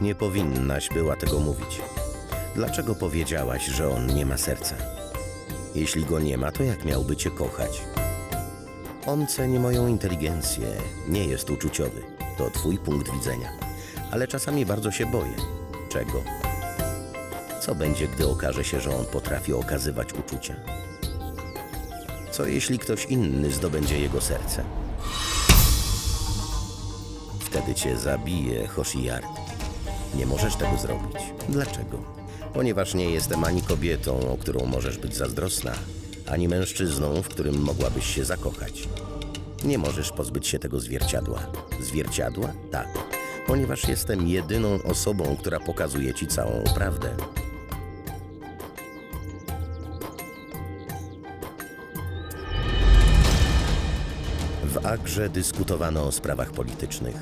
Nie powinnaś była tego mówić. Dlaczego powiedziałaś, że on nie ma serca? Jeśli go nie ma, to jak miałby cię kochać? On ceni moją inteligencję, nie jest uczuciowy. To twój punkt widzenia. Ale czasami bardzo się boję. Czego? Co będzie, gdy okaże się, że on potrafi okazywać uczucia? Co jeśli ktoś inny zdobędzie jego serce? Wtedy cię zabije, Hoshiyar. Nie możesz tego zrobić. Dlaczego? Ponieważ nie jestem ani kobietą, o którą możesz być zazdrosna, ani mężczyzną, w którym mogłabyś się zakochać. Nie możesz pozbyć się tego zwierciadła. Zwierciadła? Tak. Ponieważ jestem jedyną osobą, która pokazuje ci całą prawdę. W Agrze dyskutowano o sprawach politycznych.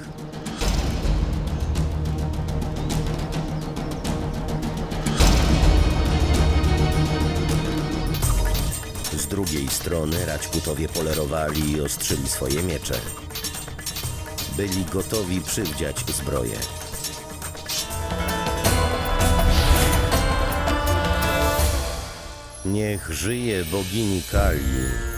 Drugiej strony Raćputowie polerowali i ostrzyli swoje miecze. Byli gotowi przywdziać zbroję. Niech żyje bogini Kali.